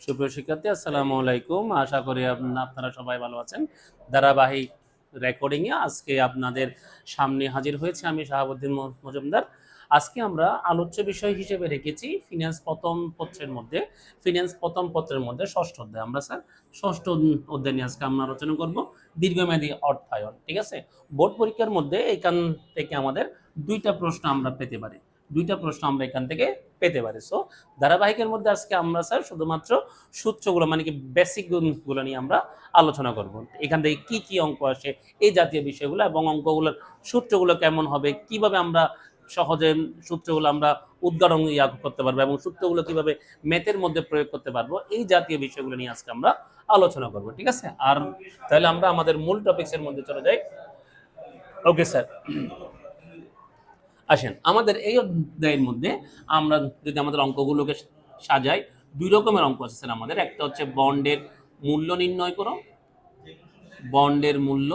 সুপ্রিয় শিক্ষার্থী, আসসালামু আলাইকুম। আশা করি আপ- আপনারা সবাই ভালো আছেন। ধারাবাহিক রেকর্ডিংয়ে আজকে আপনাদের সামনে হাজির হয়েছে আমি শাহাবুদ্দিন মজুমদার। আজকে আমরা আলোচ্য বিষয় হিসেবে রেখেছি ফিনান্স প্রথম পত্রের মধ্যে। ফিনান্স প্রথম পত্রের মধ্যে ষষ্ঠ অধ্যায়। আমরা স্যার, ষষ্ঠ অধ্যায় নিয়ে আজকে আমরা আলোচনা করব দীর্ঘমেয়াদী অর্থায়ন, ঠিক আছে? বোর্ড পরীক্ষার মধ্যে এখান থেকে আমাদের দুইটা প্রশ্ন আমরা পেতে পারি। দুইটা প্রশ্ন আমরা এখান থেকে পেতে পারে। সো ধারাবাহিকের মধ্যে আজকে আমরা স্যার শুধুমাত্র সূত্রগুলো মানে কি বেসিকগুলো নিয়ে আমরা আলোচনা করব। এখান থেকে কি কি অঙ্ক আসে, এই জাতীয় বিষয়গুলো এবং অঙ্কগুলোর সূত্রগুলো কেমন হবে, কীভাবে আমরা সহজে সূত্রগুলো আমরা উদ্গারণ ইয়া করতে পারব এবং সূত্রগুলো কীভাবে ম্যাথের মধ্যে প্রয়োগ করতে পারব, এই জাতীয় বিষয়গুলো নিয়ে আজকে আমরা আলোচনা করব, ঠিক আছে? আর তাহলে আমরা আমাদের মূল টপিক্সের মধ্যে চলে যাই। ওকে স্যার আসেন, আমাদের এই অধ্যায়ের মধ্যে আমরা যদি আমাদের অঙ্কগুলোকে সাজাই, দুই রকমের অঙ্ক আছে স্যার আমাদের। একটা হচ্ছে বন্ডের মূল্য নির্ণয় করো, বন্ডের মূল্য,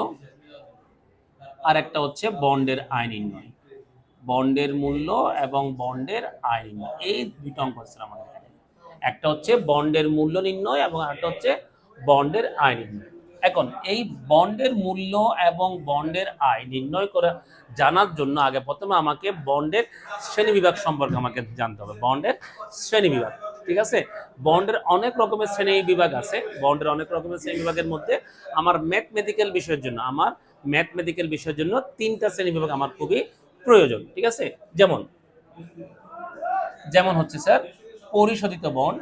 আর একটা হচ্ছে বন্ডের আয় নির্ণয়। বন্ডের মূল্য এবং বন্ডের আয় নির্ণয়, এই দুটো অঙ্ক আছে আমাদের। একটা হচ্ছে বন্ডের মূল্য নির্ণয় এবং আরেকটা হচ্ছে বন্ডের আয় নির্ণয়। এখন এই বন্ডের মূল্য এবং বন্ডের আয় নির্ণয় করা জানার জন্য আগে প্রথমে আমাকে বন্ডের শ্রেণি বিভাগ সম্পর্কে আমাকে জানতে হবে। বন্ডের শ্রেণি বিভাগ, ঠিক আছে? বন্ডের অনেক রকমের শ্রেণি বিভাগ আছে। বন্ডের অনেক রকমের শ্রেণি বিভাগের মধ্যে আমার ম্যাথমেটিক্যাল বিষয়ের জন্য, আমার ম্যাথমেটিক্যাল বিষয়ের জন্য তিনটা শ্রেণি বিভাগ আমার খুবই প্রয়োজন, ঠিক আছে? যেমন যেমন হচ্ছে স্যার, পরিশোধিত বন্ড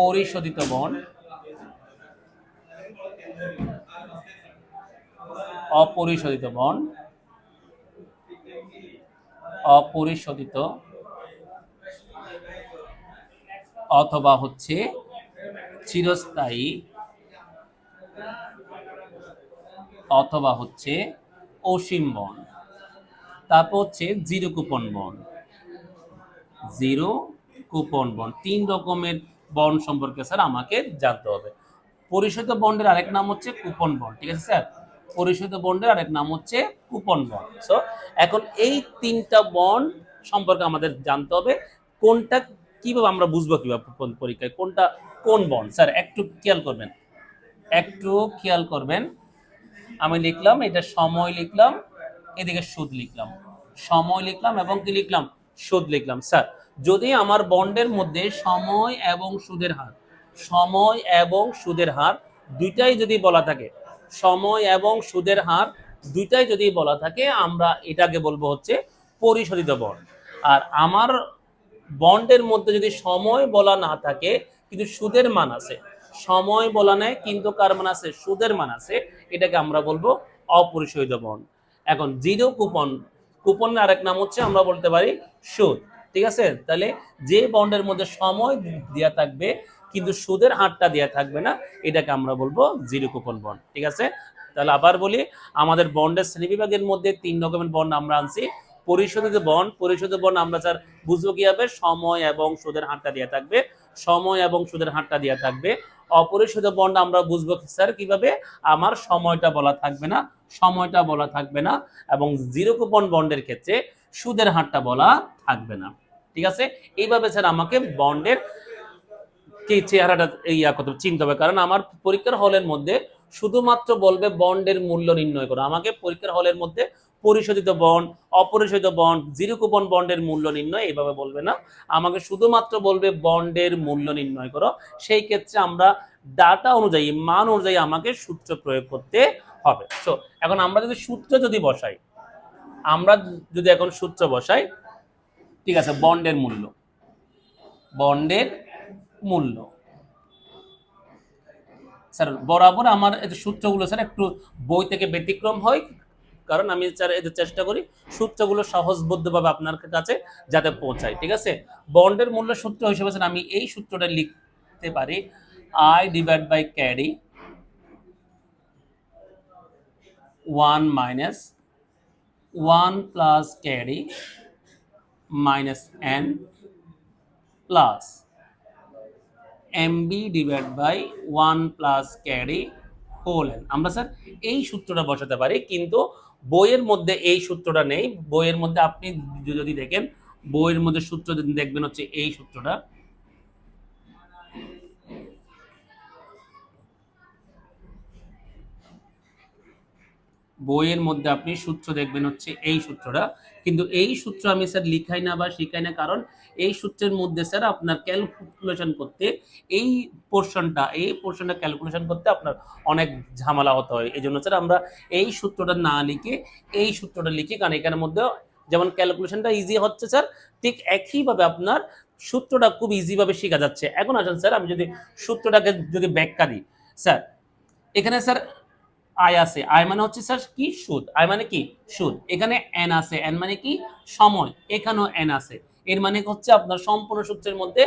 পরিশোধিত বন্ড অপরিশোধিত বন্ড অপরিশোধিত অথবা হচ্ছে চিরস্থায়ী অথবা হচ্ছে অসীম বন। তারপর হচ্ছে zero coupon bond. Zero coupon bond. তিন রকমের বন্ড সম্পর্কে স্যার আমাকে জানতে হবে। পরিশোধিত বন্ডের আরেক নাম হচ্ছে কুপন বন্ড ঠিক আছে স্যার? পরিশোধিত বন্ডের আরেক নাম হচ্ছে কুপন বন্ড সো এখন এই তিনটা বন্ড সম্পর্কে আমাদের জানতে হবে, কোনটা কীভাবে আমরা বুঝব কীভাবে পরীক্ষায়, কোনটা, কোন বন্ড স্যার একটু খেয়াল করবেন, একটু খেয়াল করবেন। আমি লিখলাম, এটা সময় লিখলাম, এদিকে সুদ লিখলাম। সময় লিখলাম এবং কি লিখলাম? সুদ লিখলাম। স্যার যদি আমার বন্ডের মধ্যে সময় এবং সুদের হার, সময় এবং সুদের হার দুইটাই যদি বলা থাকে সময় এবং সুদের হার দুইটাই যদি বলা থাকে, আমরা এটাকে বলব হচ্ছে পরিশোধিত বন্ড। আর আমার বন্ডের মধ্যে যদি সময় বলা না থাকে, কিন্তু সুদের মান আছে, সময় বলা নেই, কিন্তু কার মান আছে? সুদের মান আছে, এটাকে আমরা বলব অপরিশোধিত বন্ড। এখন জিরো কুপন, কুপনের আরেক নাম হচ্ছে, আমরা বলতে পারি সুদ, ঠিক আছে? তাহলে যে বন্ডের মধ্যে সময় দেওয়া থাকবে কিন্তু সুদের হারটা দেওয়া থাকবে না, এটাকে আমরা বলব জিরো কুপন বন্ড ঠিক আছে? তাহলে আবার বলি, আমাদের বন্ডের শ্রেণীবিভাগের মধ্যে তিন রকমের বন্ড আমরা আনছি। পরিশোধিত বন্ড পরিশোধিত বন্ড আমরা স্যার বুঝব কীভাবে সময় এবং সুদের হারটা দেওয়া থাকবে। সময় এবং সুদের হারটা দেওয়া থাকবে। অপরিশোধিত বন্ড আমরা বুঝব স্যার কীভাবে? আমার সময়টা বলা থাকবে না, সময়টা বলা থাকবে না এবং জিরো কুপন বন্ডের ক্ষেত্রে সুদের হারটা বলা থাকবে না, ঠিক আছে? এইভাবে স্যার আমাকে বন্ডের কি চেহারাটা ইয়া করতে চিনতে হবে। কারণ আমার পরীক্ষার হলের মধ্যে শুধুমাত্র বলবে বন্ডের মূল্য নির্ণয় করো। আমাকে পরীক্ষার হলের মধ্যে পরিশোধিত বন্ড, অপরিশোধিত বন্ড, জিরো কুপন বন্ডের মূল্য নির্ণয় এইভাবে বলবে না। আমাকে শুধুমাত্র বলবে বন্ডের মূল্য নির্ণয় করো। সেই ক্ষেত্রে আমরা ডাটা অনুযায়ী, মান অনুযায়ী আমাকে সূত্র প্রয়োগ করতে হবে। সো এখন আমরা যদি সূত্র যদি বসাই, আমরা যদি এখন সূত্র বসাই, ঠিক আছে, বন্ডের মূল্য। বন্ডের মূল্য। স্যার, বরাবর আমার সূত্রগুলো, স্যার, একটু বই থেকে ব্যতিক্রম হয়, কারণ আমি যে চেষ্টা করি সূত্রগুলো সহজবদ্ধভাবে আপনার কাছে যাতে পৌঁছায়, ঠিক আছে? বন্ডের মূল্য সূত্র হিসেবে, স্যার, আমি এই সূত্রটা লিখতে পারি I divide by carry one minus one plus carry minus N plus MB divide by one plus carry whole N আমরা স্যার এই সূত্রটা বসাতে পারি, কিন্তু বইয়ের মধ্যে এই সূত্রটা নেই। বইয়ের মধ্যে আপনি যদি দেখেন, বইয়ের মধ্যে সূত্র দেখবেন, হচ্ছে এই সূত্রটা। বইয়ের মধ্যে আপনি সূত্র দেখবেন হচ্ছে এই সূত্রটা। কিন্তু এই সূত্র আমি স্যার লিখাই না বা শিখাই না, কারণ এই সূত্রের মধ্যে স্যার আপনার ক্যালকুলেশন করতে এই পোর্শনটা এই পোর্শনটা ক্যালকুলেশন করতে আপনার অনেক ঝামেলা হতে হয়। এই জন্য স্যার আমরা এই সূত্রটা না লিখে, এই সূত্রটা লিখি কারণ এখানের মধ্যে যেমন ক্যালকুলেশনটা ইজি হচ্ছে স্যার ঠিক একইভাবে আপনার সূত্রটা খুব ইজিভাবে শেখা যাচ্ছে। এখন আসেন স্যার আমি যদি সূত্রটাকে যদি ব্যাখ্যা দিই। স্যার এখানে স্যার আয় আছে। আয় মানে হচ্ছে স্যার কি? সুদ। আয় মানে কি? সুদ। এখানে এন আছে। এন মানে কি? সময়। এখানেও এন আছে। এর মানে হচ্ছে আপনার সম্পূর্ণ সূত্রের মধ্যে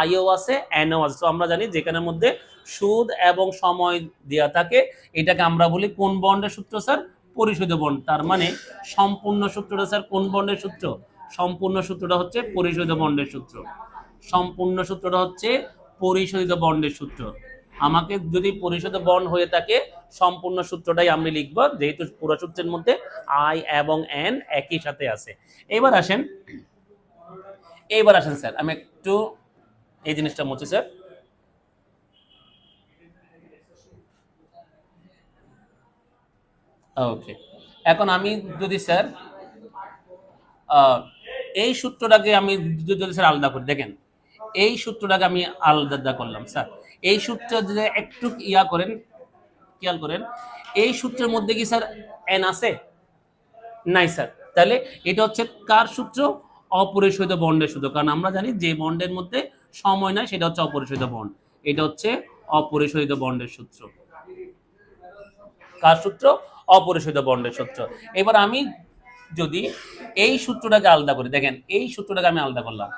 আয়ও আছে এনও আছে। তো আমরা জানি যেখানের মধ্যে সুদ এবং সময় দেওয়া থাকে, এটাকে আমরা বলি কোন বন্ডের সূত্র, স্যার? পরিশোধ বন্ড। তার মানে সম্পূর্ণ সূত্রটা স্যার কোন বন্ডের সূত্র? সম্পূর্ণ সূত্রটা হচ্ছে পরিশোধ বন্ডের সূত্র। সম্পূর্ণ সূত্রটা হচ্ছে পরিশোধিত বন্ডের সূত্র। আমাকে যদি পরিশোধ বন্ড হয়ে থাকে, সম্পূর্ণ সূত্রটাই আমি লিখব, যেহেতু পুরো সূত্রের মধ্যে আই এবং এন একই সাথে আছে। এবার আসেন এইবার আসেন স্যার, আমি একটু এই জিনিসটা মুছি, স্যার। ওকে এখন আমি যদি, স্যার এই সূত্রটাকে আমি যদি, স্যার, আলাদা করি, দেখেন, এই সূত্রটাকে আমি আলাদা করলাম, স্যার। এই সূত্র যদি একটু ইয়া করেন, খেয়াল করেন, এই সূত্রের মধ্যে কি স্যার এন আছে? নাই স্যার। তাহলে এটা হচ্ছে কার সূত্র? অপরিশোধিত বন্ডের সূত্র। কারণ আমরা জানি যে বন্ডের মধ্যে সময় নাই, সেটা হচ্ছে অপরিশোধিত বন্ড। এটা হচ্ছে অপরিশোধিত বন্ডের সূত্র। কার সূত্র? অপরিশোধিত বন্ডের সূত্র। এবার আমি যদি এই সূত্রটাকে আলাদা করি, দেখেন, এই সূত্রটাকে আমি আলাদা করলাম।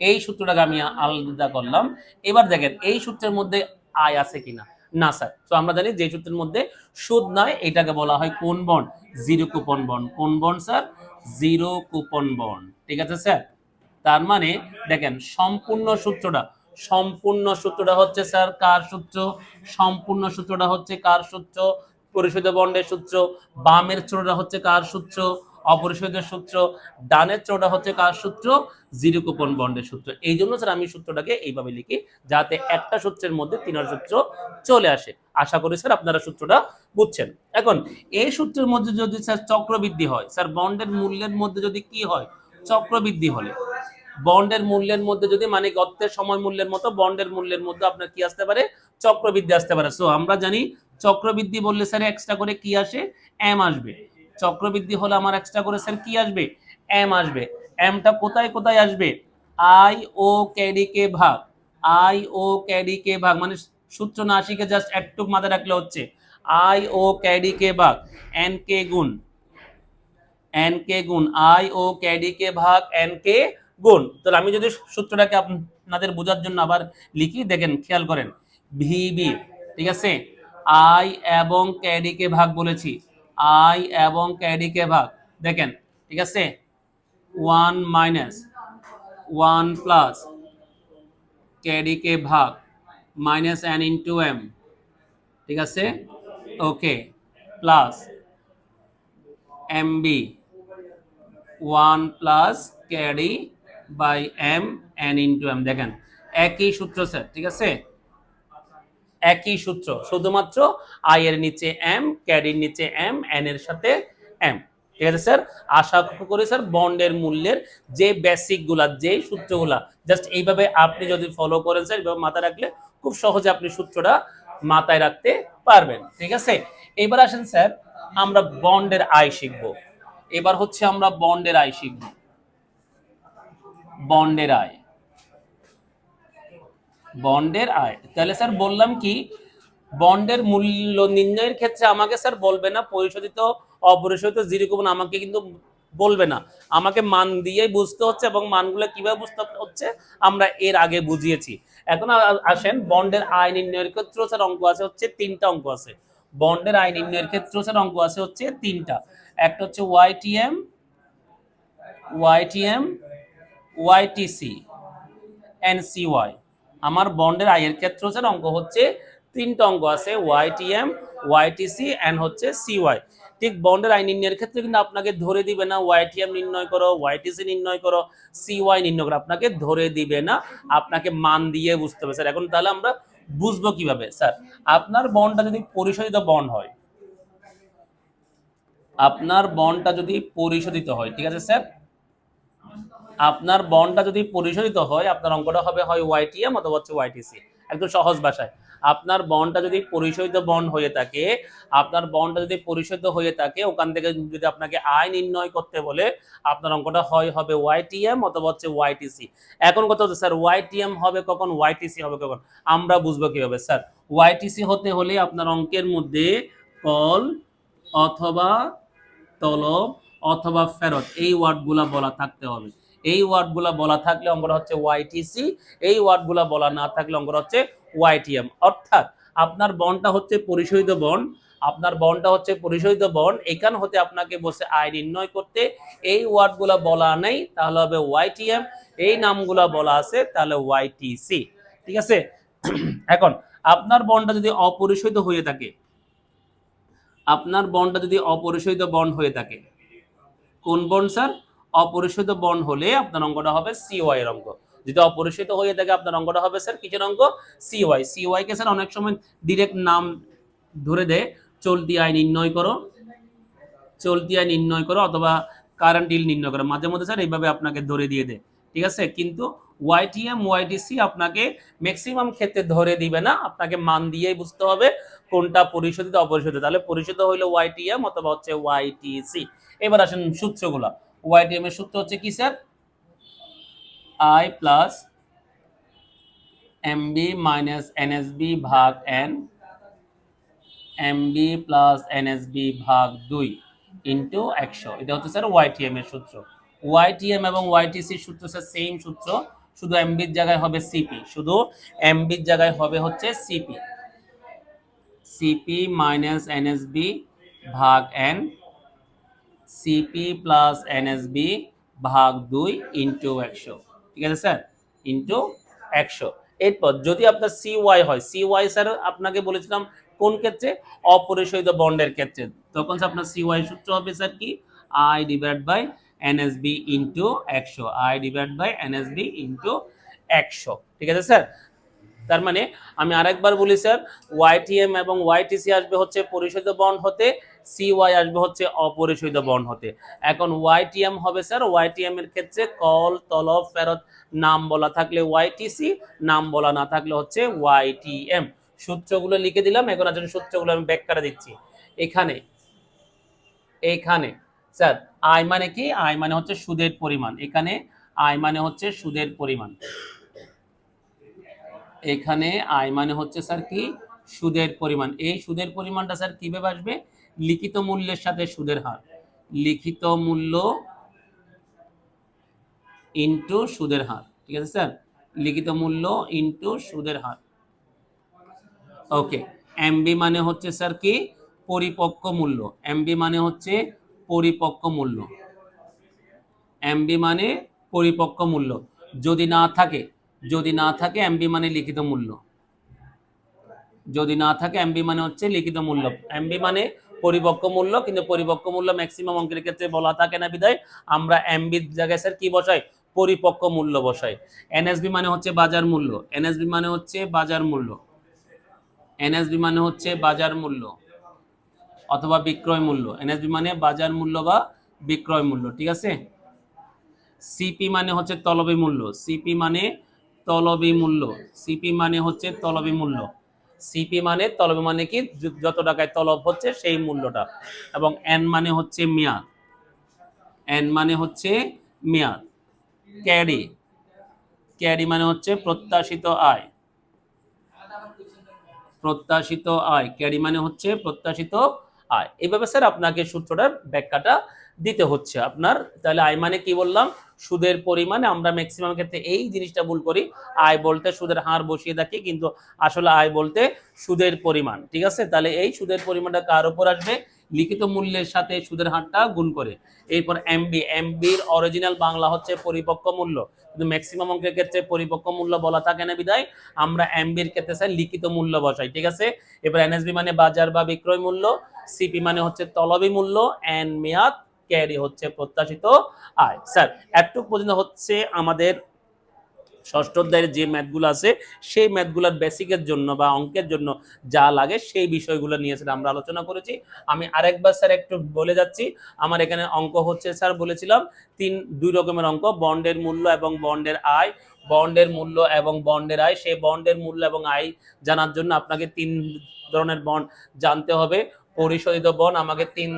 এই সূত্রটাকে আমি আলাদা করলাম। এবার দেখেন, এই সূত্রের মধ্যে আয় আছে কিনা? না, স্যার। তো আমরা জানি যে সূত্রের মধ্যে সুদ নয়, এটাকে বলা হয় কোন বন্ড? Zero coupon bond. কোন bond, sir? Zero coupon bond. ঠিক আছে, স্যার? তার মানে দেখেন, সম্পূর্ণ সূত্রটা সম্পূর্ণ সূত্রটা হচ্ছে, স্যার, কার সূত্র? সম্পূর্ণ সূত্রটা হচ্ছে কার সূত্র? পরিশোধ বন্ডের সূত্র। বামের চোরটা হচ্ছে কার সূত্র? অপরিশোধের সূত্র, ডানের চোটা হচ্ছে কার সূত্র? জিরো কুপন বন্ডের সূত্র। এই জন্য স্যার আমি সূত্রটাকে এইভাবে লিখি, যাতে একটা সূত্রের মধ্যে তিনটা সূত্র চলে আসে। আশা করি স্যার আপনারা সূত্রটা বুঝছেন। এখন, এই সূত্রের মধ্যে যদি স্যার চক্রবৃদ্ধি হয় স্যার বন্ডের মূল্যের মধ্যে যদি কি হয়? চক্রবৃদ্ধি হলে। বন্ডের মূল্যের মধ্যে যদি মানে গত্তের সময় মূল্যের মতো, বন্ডের মূল্যের মধ্যে আপনার কি আসতে পারে? চক্রবৃদ্ধি আসতে পারে। সো আমরা জানি, চক্রবৃদ্ধি বললে স্যার এক্সট্রা করে কি আসে? এম আসবে। চক্রবৃদ্ধি হলে আমার এক্সট্রা করে স্যার কি আসবে? এম আসবে। এমটা কোথায় কোথায় আসবে? আই ও ক্যাডি কে ভাগ। আই ও ক্যাডি কে ভাগ। মানে সূত্র না শিখে জাস্ট একটু মাথায় রাখলে হচ্ছে। আই ও ক্যাডি কে ভাগ। এন কে গুণ। এন কে গুণ। আই ও ক্যাডি কে ভাগ। এন কে গুণ। তাহলে আমি যদি সূত্রটাকে আপনাদের বোঝার জন্য আবার লিখি, দেখেন, খেয়াল করেন। ভিবি ঠিক আছে? আই এবং ক্যাডি কে ভাগ বলেছি। আই এবং ক্যাডি কে ভাগ। দেখেন, ঠিক আছে? ওয়ান মাইনাস ওয়ান প্লাস ক্যাডি কে ভাগ মাইনাস এন ইন্টু এম, ঠিক আছে? Okay, plus m b, one plus carry by m n into m. দেখেন, একই সূত্র স্যার, ঠিক আছে? একই সূত্র। শুধুমাত্র আই এর নিচে এম ক্যারির নিচে এম এন এর সাথে এম ঠিক আছে, স্যার? আশা করি, স্যার, বন্ডের মূল্যের যে বেসিকগুলা যে সূত্রগুলা জাস্ট এইভাবে আপনি যদি ফলো করেন, স্যার, এইভাবে মাথায় রাখলে খুব সহজে আপনি সূত্রটা মাথায় রাখতে পারবেন। ঠিক আছে? এবার আসেন, স্যার, আমরা বন্ডের আয় শিখব। এবার হচ্ছে আমরা বন্ডের আয় শিখব। বন্ডের আয় বন্ডের আয়। তাহলে স্যার বললাম কি, বন্ডের মূল্য নির্ণয়ের ক্ষেত্রে আমাকে স্যার বলবে না, পরিশোধিত, অপরিশোধিত কুপন আমাকে কিন্তু বলবে না। আমাকে মান দিয়েই বুঝতে হচ্ছে এবং মানগুলো কীভাবে বুঝতে হচ্ছে আমরা এর আগে বুঝিয়েছি। এখন আসেন, বন্ডের আয় নির্ণয়ের ক্ষেত্রেও স্যার অঙ্ক আছে হচ্ছে তিনটা অঙ্ক আছে। বন্ডের আয় নির্ণয়ের ক্ষেত্রেও স্যার অঙ্ক আছে হচ্ছে তিনটা। একটা হচ্ছে ওয়াইটিএম ওয়াইটিএম ওয়াইটিসি এনসিওয়াই আমার বন্ডের আয়ের স্যার অঙ্ক হচ্ছে তিনটা অঙ্ক আছে ওয়াইটিএম ওয়াইটিসি এন্ড হচ্ছে সিওয়াই ঠিক বন্ডের আই নির্ণয়ের ক্ষেত্রে কিন্তু আপনাকে ধরে দিবে না ওয়াইটিএম নির্ণয় করো ওয়াইটিসি নির্ণয় করো সিওয়াই নির্ণয় করো, আপনাকে ধরে দিবে না। আপনাকে মান দিয়ে বুঝতে হবে। স্যার, এখন তাহলে আমরা বুঝব কীভাবে? স্যার, আপনার বন্ডটা যদি পরিশোধিত বন্ড হয়, আপনার বন্ডটা যদি পরিশোধিত হয়, ঠিক আছে, স্যার? আপনার বন্ডটা যদি পরিশোধিত হয়, আপনার অঙ্কটা হবে হয় ওয়াইটিএম অথবা হচ্ছে ওয়াইটিসি একদম সহজ ভাষায়। আপনার বন্ডটা যদি পরিশোধিত বন্ড হয়ে থাকে, আপনার বন্ডটা যদি পরিশোধিত হয়ে থাকে, ওখান থেকে যদি আপনাকে আয় নির্ণয় করতে বলে, আপনার অঙ্কটা হয়, হবে ওয়াইটিএম অথবা হচ্ছে ওয়াইটিসি এখন কথা হচ্ছে, স্যার ওয়াইটিএম হবে কখন ওয়াইটিসি হবে কখন? আমরা বুঝব কীভাবে, স্যার? ওয়াইটিসি হতে হলে আপনার অঙ্কের মধ্যে কল অথবা তলব অথবা ফেরত, এই ওয়ার্ডগুলা বলা থাকতে হবে। এই ওয়ার্ডগুলা বলা থাকলে অঙ্কটা হচ্ছে ওয়াইটিসি এই ওয়ার্ডগুলা বলা না থাকলে অঙ্কটা হচ্ছে ওয়াইটিএম অর্থাৎ আপনার বন্ডটা হচ্ছে পরিশোধিত বন্ড আপনার বন্ডটা হচ্ছে পরিশোধিত বন্ড এখান হতে আপনাকে বসে আয় নির্ণয় করতে। এই ওয়ার্ডগুলা বলা নেই, তাহলে হবে ওয়াইটিএম এই নামগুলা বলা আছে, তাহলে ওয়াইটিসি ঠিক আছে? এখন, আপনার বন্ডটা যদি অপরিশোধিত হয়ে থাকে, আপনার বন্ডটা যদি অপরিশোধিত বন্ড হয়ে থাকে, কোন বন্ড স্যার? অপরিশোধিত বন্ড হলে আপনার অঙ্কটা হবে সিওয়াই এর অঙ্ক যদি অপরিশোধিত হয়ে থাকে, আপনার অঙ্কটা হবে স্যার কিসের অঙ্ক সিওয়াই সিওয়াই কে স্যার অনেক সময় ডিরেক্ট নাম ধরে দেয়, চলতি আয় নির্ণয় করো, চলতি আয় নির্ণয় করো অথবা কারেন্ট ইল নির্ণয় করো। মাঝে মধ্যে স্যার এইভাবে আপনাকে ধরে দিয়ে দেয়, ঠিক আছে? কিন্তু ওয়াইটিএম ওয়াইটিসি আপনাকে ম্যাক্সিমাম ক্ষেত্রে ধরে দিবে না, আপনাকে মান দিয়েই বুঝতে হবে কোনটা পরিশোধিত, অপরিশোধিত। তাহলে পরিশোধিত হইল ওয়াইটিএম অথবা হচ্ছে ওয়াইটিসি এবার আসেন সূত্রগুলো। ওয়াইটিএম এর সূত্র হচ্ছে কি, sir? I plus MB minus NSB ভাগ এন এমবি প্লাস এনএসবি ভাগ দুই ইন্টু একশো। এটা হচ্ছে, স্যার ওয়াই ওয়াইটিএম এর সূত্র। ওয়াই ওয়াইটিএম এবং ওয়াইটিসির সূত্র, স্যার সেম সূত্র। শুধু এমবির জায়গায় হবে সিপি শুধু এমবির জায়গায় হবে হচ্ছে সিপি সিপি মাইনাস এনএসবি ভাগ এন সিপি প্লাস এনএসবি ভাগ দুই ইন্টু একশো। ঠিক আছে, স্যার? ইন্টু একশো। এরপর যদি আপনার সি ওয়াই হয় সি ওয়াই স্যার, আপনাকে বলেছিলাম কোন ক্ষেত্রে? অপরিশোধিত বন্ডের ক্ষেত্রে। তখন আপনার সি ওয়াই সূত্র হবে স্যার কি? I divide by NSB into একশো। I divide by NSB into একশো। ঠিক আছে, স্যার? তার মানে আমি আরেকবার বলি, স্যার ওয়াইটিএম এবং ওয়াইটিসি আসবে হচ্ছে পরিশোধিত বন্ড হতে সিওয়াই আসবে হচ্ছে অপরিশোধিত বন্ড হতে। এখন ওয়াইটিএম হবে, স্যার ওয়াইটিএম এর ক্ষেত্রে কল, তলব, ফেরত নাম বলা থাকলে ওয়াইটিসি নাম বলা না থাকলে হচ্ছে ওয়াইটিএম সূত্রগুলো লিখে দিলাম, এখন আসলে সূত্রগুলো আমি ব্যাক করে দিচ্ছি। এখানে এখানে, স্যার আয় মানে কি? আয় মানে হচ্ছে সুদের পরিমাণ। এখানে আয় মানে হচ্ছে সুদের পরিমাণ। এখানে আয় মানে হচ্ছে স্যার কি? সুদের পরিমাণ। এই সুদের পরিমাণটা স্যার কীভাবে আসবে? লিখিত মূল্যের সাথে সুদের হার। লিখিত মূল্য ইনটু সুদের হার। ঠিক আছে স্যার? লিখিত মূল্য ইনটু সুদের হার। ওকে। এমবি মানে হচ্ছে স্যার কি? পরিপক্ক মূল্য। এমবি মানে হচ্ছে পরিপক্ক মূল্য। এমবি মানে পরিপক্ক মূল্য। যদি না থাকে যদি না থাকে এমবি মানে লিখিত মূল্য। যদি না থাকে এমবি মানে হচ্ছে লিখিত মূল্য। এমবি মানে পরিপক্ক মূল্য, কিন্তু পরিপক্ক মূল্য ম্যাক্সিমাম অঙ্কের ক্ষেত্রে বলা থাকে না বিদায় আমরা এমবির জায়গায় স্যার কি বসাই? পরিপক্ক মূল্য বসাই। এনএসবি মানে হচ্ছে বাজার মূল্য। এনএসবি মানে হচ্ছে বাজার মূল্য। এনএসবি মানে হচ্ছে বাজার মূল্য অথবা বিক্রয় মূল্য। এনএসবি মানে বাজার মূল্য বা বিক্রয় মূল্য, ঠিক আছে? সিপি মানে হচ্ছে তলবি মূল্য। সিপি মানে তলবি মূল্য। সিপি মানে হচ্ছে তলবি মূল্য। সিপি মানে তলবি মানে কি? যত টাকায় তলব হচ্ছে সেই মূল্যটা। এবং এন মানে হচ্ছে মেয়াদ। এন মানে হচ্ছে মেয়াদ। ক্যারি ক্যারি মানে হচ্ছে প্রত্যাশিত আয়। প্রত্যাশিত আয়। ক্যারি মানে হচ্ছে প্রত্যাশিত আয়। এইভাবে স্যার আপনাকে সূত্রটার ব্যাখ্যাটা দিতে হচ্ছে আপনার। তাহলে আয় মানে কি বললাম? সুদের পরিমাণে আমরা ম্যাক্সিমাম ক্ষেত্রে এই জিনিসটা ভুল করি। আয় বলতে সুদের হার বসিয়ে থাকি কিন্তু আসলে আয় বলতে সুদের পরিমাণ, ঠিক আছে? তাহলে এই সুদের পরিমাণটা কার উপর আসবে? লিখিত মূল্যের সাথে সুদের হারটা গুণ করে। এরপর এমবি এমবির অরিজিনাল বাংলা হচ্ছে পরিপক্ক মূল্য। কিন্তু ম্যাক্সিমাম অঙ্কের ক্ষেত্রে পরিপক্ক মূল্য বলা থাকে না বিদায় আমরা এমবির ক্ষেত্রে স্যার লিখিত মূল্য বসাই, ঠিক আছে? এবার এনএসবি মানে বাজার বা বিক্রয় মূল্য সিপি মানে হচ্ছে তলবি মূল্য এন মেয়াদ ক্যারি হচ্ছে প্রত্যাশিত আয়। স্যার, এতটুকু পর্যন্ত হচ্ছে আমাদের ষষ্ঠ অধ্যায়ের যে ম্যাথগুলো আছে, সেই ম্যাথগুলোর বেসিকের জন্য বা অঙ্কের জন্য যা লাগে সেই বিষয়গুলো নিয়ে স্যার আমরা আলোচনা করেছি। আমি আরেকবার স্যার একটু বলে যাচ্ছি, আমার এখানে অঙ্ক হচ্ছে স্যার বলেছিলাম, তিন, দুই রকমের অঙ্ক, বন্ডের মূল্য এবং বন্ডের আয়। বন্ডের মূল্য এবং বন্ডের আয়, সেই বন্ডের মূল্য এবং আয় জানার জন্য আপনাকে তিন ধরনের বন্ড জানতে হবে। পরিশোধিত বন্ড আমাকে তিন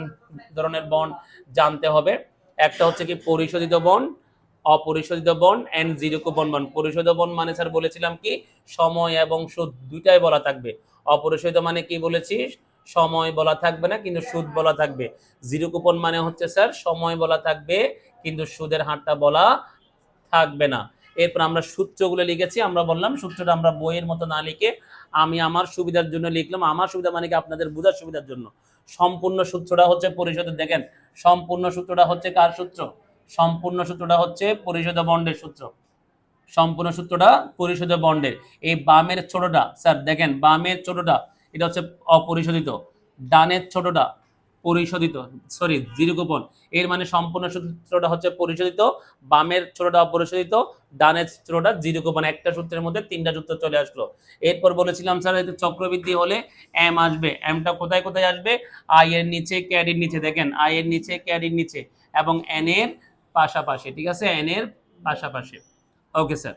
ধরনের বন্ড জানতে হবে। একটা হচ্ছে কি পরিশোধিত বন্ড অপরিশোধিত বন্ড এন্ড জিরো কুপন বন পরিশোধিত বন মানে স্যার বলেছিলাম কি, সময় এবং সুদ দুইটাই বলা থাকবে। অপরিশোধিত মানে কি বলেছিস সময় বলা থাকবে না, কিন্তু সুদ বলা থাকবে। জিরো কুপন মানে হচ্ছে স্যার, সময় বলা থাকবে, কিন্তু সুদের হারটা বলা থাকবে না। এরপর আমরা সূত্রগুলো লিখেছি, আমরা বললাম, সূত্রটা আমরা বইয়ের মতো না লিখে আমি আমার সুবিধার জন্য লিখলাম। আমার সুবিধা মানে কি? আপনাদের বোঝার সুবিধার জন্য। সম্পূর্ণ সূত্রটা হচ্ছে পরিশোধের, দেখেন, সম্পূর্ণ সূত্রটা হচ্ছে কার সূত্র? সম্পূর্ণ সূত্রটা হচ্ছে পরিশোধ বন্ডের সূত্র। সম্পূর্ণ সূত্রটা পরিশোধ বন্ডের। এই বামের ছোটটা, স্যার, দেখেন, বামের ছোটটা, এটা হচ্ছে অপরিশোধিত। ডানের ছোটটা পরিশোধিত সরি জিরো কুপন এর মানে সম্পূর্ণ সূত্রটা হচ্ছে পরিশোধিত, বামের ছোটটা অপরিশোধিত, ডানের ছোটটা জিরো কুপন একটা সূত্রের মধ্যে তিনটা সূত্র চলে আসলো। এরপর বলেছিলাম, স্যার, এতে চক্রবৃদ্ধি হলে এম আসবে। এমটা কোথায় কোথায় আসবে? আই এর নিচে ক্যারির নিচে। দেখেন আই এর নিচে ক্যারির নিচে এবং এন এর পাশাপাশি, ঠিক আছে? এন এর পাশাপাশি। ওকে স্যার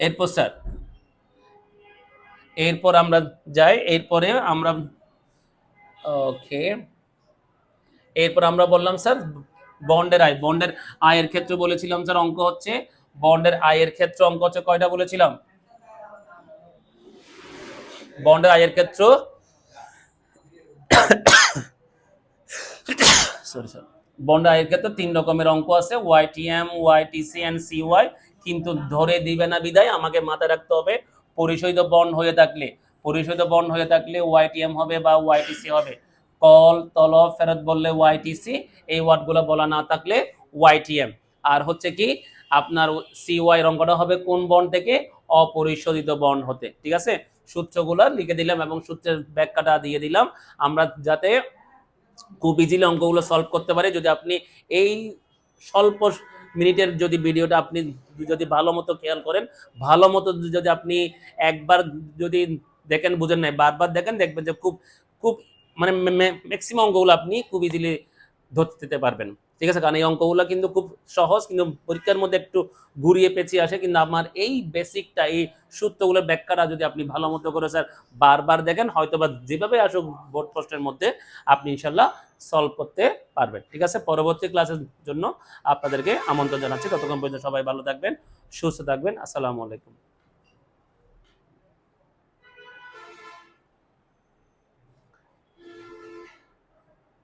এরপর স্যার এরপর আমরা যাই, এরপরে আমরা ওকে এরপর আমরা বললাম, স্যার, বন্ডের আয়। বন্ডের আয়ের ক্ষেত্রে বলেছিলাম, স্যার, অঙ্ক হচ্ছে, বন্ডের আয়ের ক্ষেত্রে অঙ্ক হচ্ছে কয়টা বলেছিলাম? বন্ডের আয়ের ক্ষেত্র সরি স্যার। বন্ড আয়ের ক্ষেত্রে তিন রকমের অঙ্ক আছে ওয়াইটিএম ওয়াইটিসি এন্ড সিওয়াই কিন্তু ধরে দিবে না বিদায়, আমাকে মাথায় রাখতে হবে, পরিশোধিত বন্ড হয়ে থাকলে। পরিশোধিত বন্ড হয়ে থাকলে ওয়াইটিএম হবে বা ওয়াইটিসি হবে। কল, তলব, ফেরত বললে ওয়াইটিসি এই ওয়ার্ডগুলো বলা না থাকলে ওয়াইটিএম আর হচ্ছে কি, আপনার সিওয়াই অঙ্কটা হবে কোন বন্ড থেকে? অপরিশোধিত বন্ড হতে, ঠিক আছে? সূত্রগুলো লিখে দিলাম এবং সূত্রের ব্যাখ্যাটা দিয়ে দিলাম। আমরা যাতে খুব ইজিলি অঙ্কগুলো সলভ করতে পারি, যদি আপনি এই স্বল্প মিনিটের যদি ভিডিওটা আপনি যদি ভালো মতো খেয়াল করেন, ভালো মতো যদি আপনি একবার যদি দেখেন, বুঝেন নাই, বারবার দেখেন, দেখবেন যে খুব খুব মানে ম্যাক্সিমাম অঙ্কগুলো আপনি খুব ইজিলি ধরতে দিতে পারবেন। ঠিক আছে, কারণ এই অঙ্কগুলো কিন্তু খুব সহজ, কিন্তু পরীক্ষার মধ্যে একটু ঘুরিয়ে পেঁচিয়ে আসে, কিন্তু আমার এই বেসিকটা এই সূত্রগুলোর ব্যাখ্যাটা যদি আপনি ভালো মতো করে স্যার বারবার দেখেন হয়তো বা যেভাবে আসুক বোর্ড প্রশ্নের মধ্যে, আপনি ইনশাল্লাহ সলভ করতে পারবেন। ঠিক আছে, পরবর্তী ক্লাসের জন্য আপনাদেরকে আমন্ত্রণ জানাচ্ছি। ততক্ষণ পর্যন্ত সবাই ভালো থাকবেন, সুস্থ থাকবেন। আসসালামু আলাইকুম।